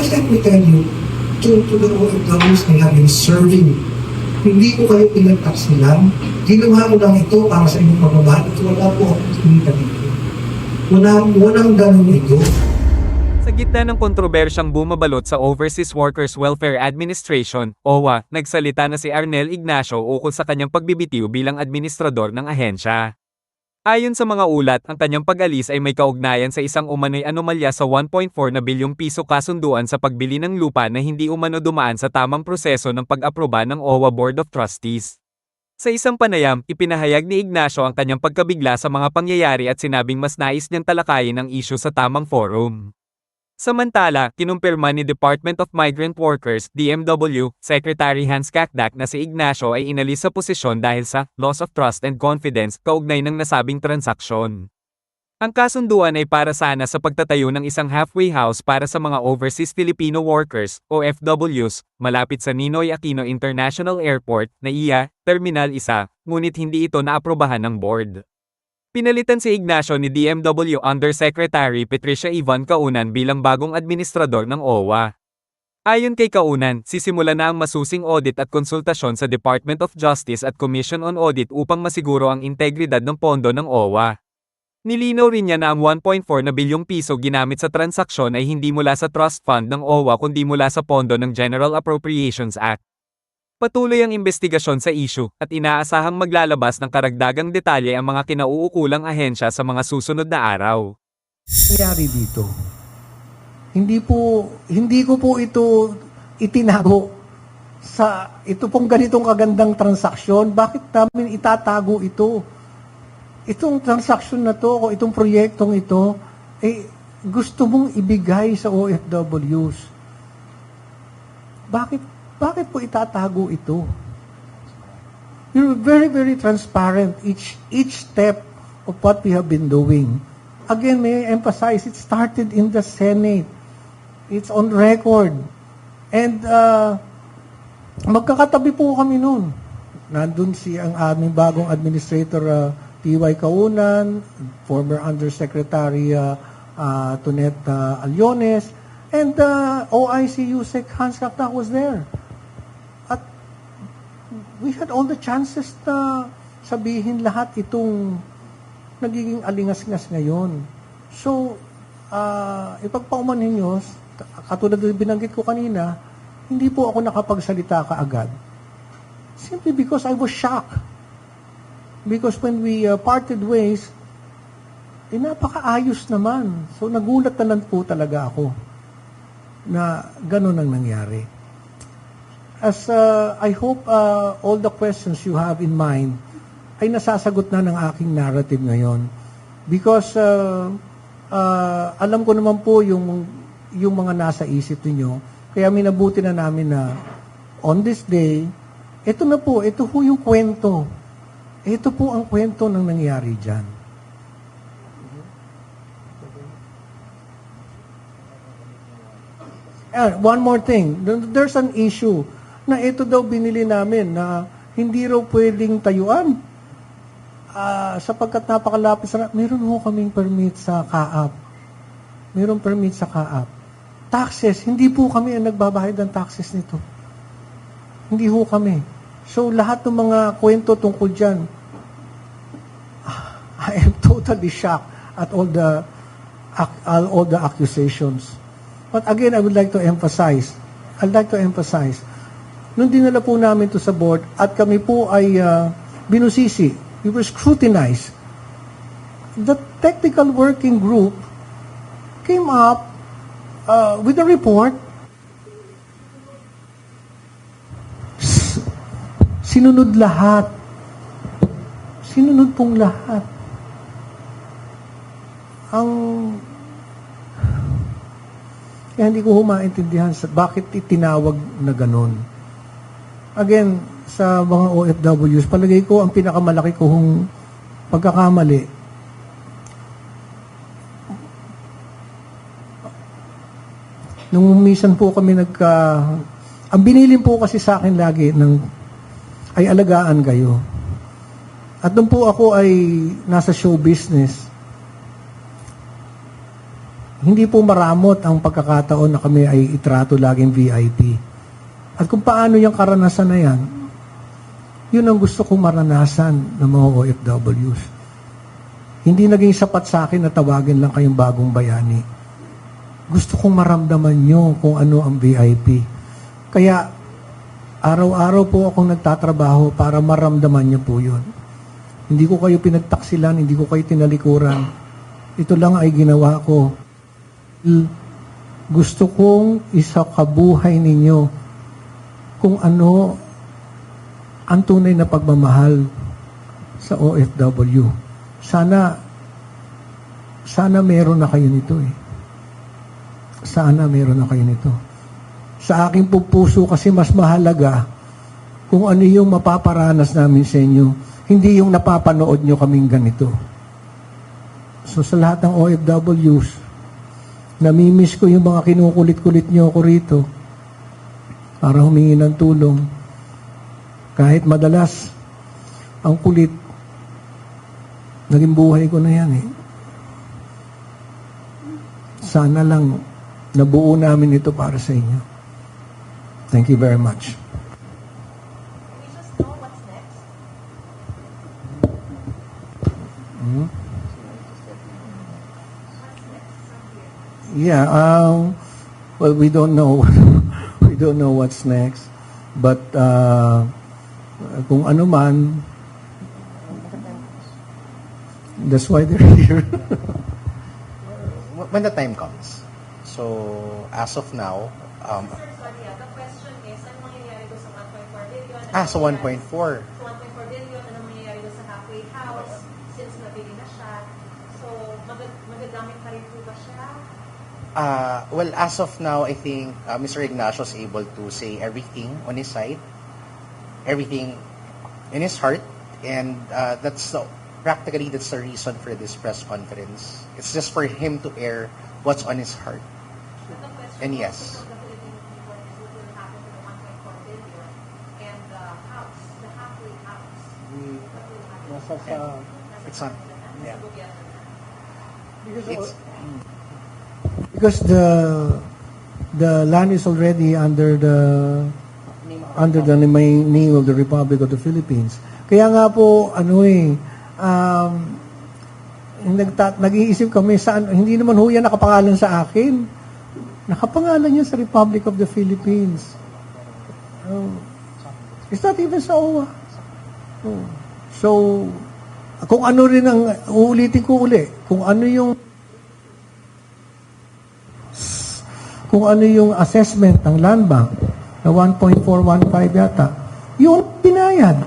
But let me tell you, to, to the OFWs na been serving, hindi ko kayo pinag-tax nila. Ginawa ko lang ito para sa inyong pagmamahal at wala po akong kumita dito. Wala, walang ganun ito. Sa gitna ng kontrobersyang bumabalot sa Overseas Workers Welfare Administration, OWA, nagsalita na si Arnel Ignacio ukol sa kanyang pagbibitiw bilang administrador ng ahensya. Ayon sa mga ulat, ang kanyang pag-alis ay may kaugnayan sa isang umano'y anomalya sa 1.4 na bilyong piso kasunduan sa pagbili ng lupa na hindi umano dumaan sa tamang proseso ng pag-aproba ng OWA Board of Trustees. Sa isang panayam, ipinahayag ni Ignacio ang kanyang pagkabigla sa mga pangyayari at sinabing mas nais niyang talakayin ang isyu sa tamang forum. Samantala, kinumpirma ni Department of Migrant Workers, DMW, Secretary Hans Kakdak na si Ignacio ay inalis sa posisyon dahil sa loss of trust and confidence kaugnay ng nasabing transaksyon. Ang kasunduan ay para sana sa pagtatayo ng isang halfway house para sa mga overseas Filipino workers, OFWs, malapit sa Ninoy Aquino International Airport, NAIA, Terminal 1, ngunit hindi ito naaprobahan ng board. Pinalitan si Ignacio ni DMW Undersecretary Patricia Ivan Kaunan bilang bagong administrador ng OWA. Ayon kay Kaunan, sisimula na ang masusing audit at konsultasyon sa Department of Justice at Commission on Audit upang masiguro ang integridad ng pondo ng OWA. Nilinaw rin niya na ang 1.4 na bilyong piso ginamit sa transaksyon ay hindi mula sa trust fund ng OWA kundi mula sa pondo ng General Appropriations Act. Patuloy ang investigasyon sa issue at inaasahang maglalabas ng karagdagang detalye ang mga kinauukulang ahensya sa mga susunod na araw. nangyari dito. Hindi po, hindi ko po ito itinago sa ito pong ganitong kagandang transaksyon. Bakit namin itatago ito? Itong transaksyon na to, o itong proyektong ito, eh, gusto mong ibigay sa OFWs. Bakit, bakit po itatago ito? You're very, very transparent each, each step of what we have been doing. Again, may I emphasize, it started in the Senate. It's on record. And uh, magkakatabi po kami noon. Nandun si ang aming bagong administrator, uh, T.Y. Kaunan, former Undersecretary uh, uh, Tonet uh, Aliones, and uh, OIC USEC Hans Raktak was there. We had all the chances na sabihin lahat itong nagiging alingas-ngas ngayon. So, uh, ipagpauman ninyo, katulad ng binanggit ko kanina, hindi po ako nakapagsalita kaagad. Simply because I was shocked. Because when we uh, parted ways, eh, napakaayos naman. So, nagulat na lang po talaga ako na ganun ang nangyari. As uh, I hope uh, all the questions you have in mind ay nasasagot na ng aking narrative ngayon. Because uh, uh, alam ko naman po yung, yung mga nasa isip ninyo. Kaya minabuti na namin na on this day, ito na po, ito po yung kwento. Ito po ang kwento ng nangyari dyan. And one more thing, there's an issue na ito daw binili namin na hindi raw pwedeng tayuan. Ah, sapagkat napakalapit sa... Meron ho kaming permit sa kaap. Meron permit sa kaap. Taxes, hindi po kami ang nagbabayad ng taxes nito. Hindi ho kami. So, lahat ng mga kwento tungkol dyan, I am totally shocked at all the all the accusations. But again, I would like to emphasize, I'd like to emphasize, nung dinala po namin to sa board at kami po ay uh, binusisi, we were scrutinized. The technical working group came up uh, with a report. Sinunod lahat. Sinunod pong lahat. Ang kaya hindi ko humaintindihan sa bakit itinawag na ganun. Again, sa mga OFWs, palagay ko ang pinakamalaki kong pagkakamali, nung minsan po kami nagka, ang binilin po kasi sa akin lagi ng, ay alagaan kayo. At nung po ako ay nasa show business, hindi po maramot ang pagkakataon na kami ay itrato laging VIP. At kung paano yung karanasan na yan, yun ang gusto kong maranasan ng mga OFWs. Hindi naging sapat sa akin na tawagin lang kayong bagong bayani. Gusto kong maramdaman nyo kung ano ang VIP. Kaya, araw-araw po akong nagtatrabaho para maramdaman nyo po yun. Hindi ko kayo pinagtaksilan, hindi ko kayo tinalikuran. Ito lang ay ginawa ko. Gusto kong isakabuhay ninyo kung ano ang tunay na pagmamahal sa OFW. Sana, sana meron na kayo nito eh. Sana meron na kayo nito. Sa aking po puso kasi mas mahalaga kung ano yung mapaparanas namin sa inyo, hindi yung napapanood nyo kaming ganito. So sa lahat ng OFWs, namimiss ko yung mga kinukulit-kulit nyo ako rito para humingi ng tulong. Kahit madalas, ang kulit, naging buhay ko na yan eh. Sana lang nabuo namin ito para sa inyo. Thank you very much. next? Yeah, um, well, we don't know. don't know what's next. But uh, kung ano man, that's why they're here. when the time comes. So, as of now, um, ah, the question is, mangyayari doon sa 1.4 billion? So mangyayari- 1.4. So 1.4 billion, ano mangyayari doon sa halfway house, since nabili na siya? So, magag magagamit pa rin po ba siya? Uh, well, as of now, I think uh, Mr. Ignacio is able to say everything on his side, everything in his heart, and uh, that's the, practically that's the reason for this press conference. It's just for him to air what's on his heart. But the question And also yes. of the Philippine people is what will happen to the 1.4 billion and the house, the halfway house? What will happen? Nasa sa- Nasa It's not- kanila na, nasa yeah. gobyerno na. It's, because the the land is already under the under the name of the Republic of the Philippines. Kaya nga po ano eh um nagta, nag-iisip kami saan hindi naman ho yan nakapangalan sa akin. Nakapangalan yan sa Republic of the Philippines. Oh. It's not even sa OWA. Oh. So, kung ano rin ang, uulitin ko uli, kung ano yung kung ano yung assessment ng land bank na 1.415 yata, yun binayad.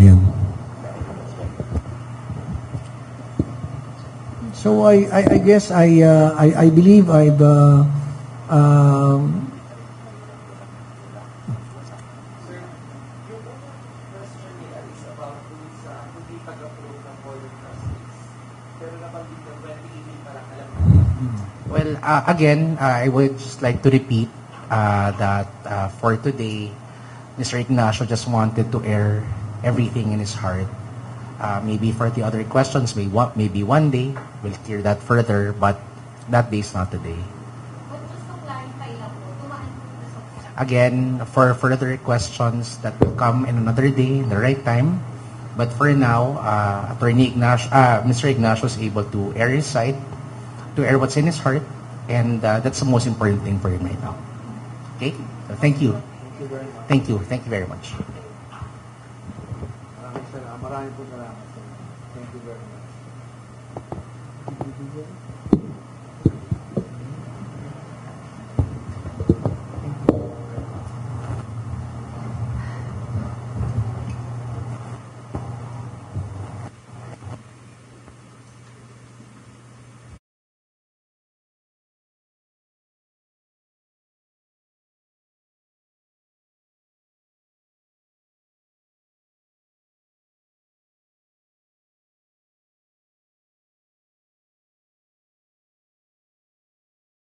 Ayan. So I, I, I guess I, uh, I, I believe I've uh, um, uh, again, uh, I would just like to repeat uh, that uh, for today, Mr. Ignacio just wanted to air everything in his heart. Uh, maybe for the other questions, maybe one, maybe one day we'll clear that further, but that day is not today. Again, for further questions that will come in another day, in the right time. But for now, uh, Attorney Ignacio, uh, Mr. Ignacio is able to air his side, to air what's in his heart, and uh, that's the most important thing for him right now. Okay? So thank you. Thank you. Thank you very much. Maraming salamat. Maraming po salamat. Thank you very much.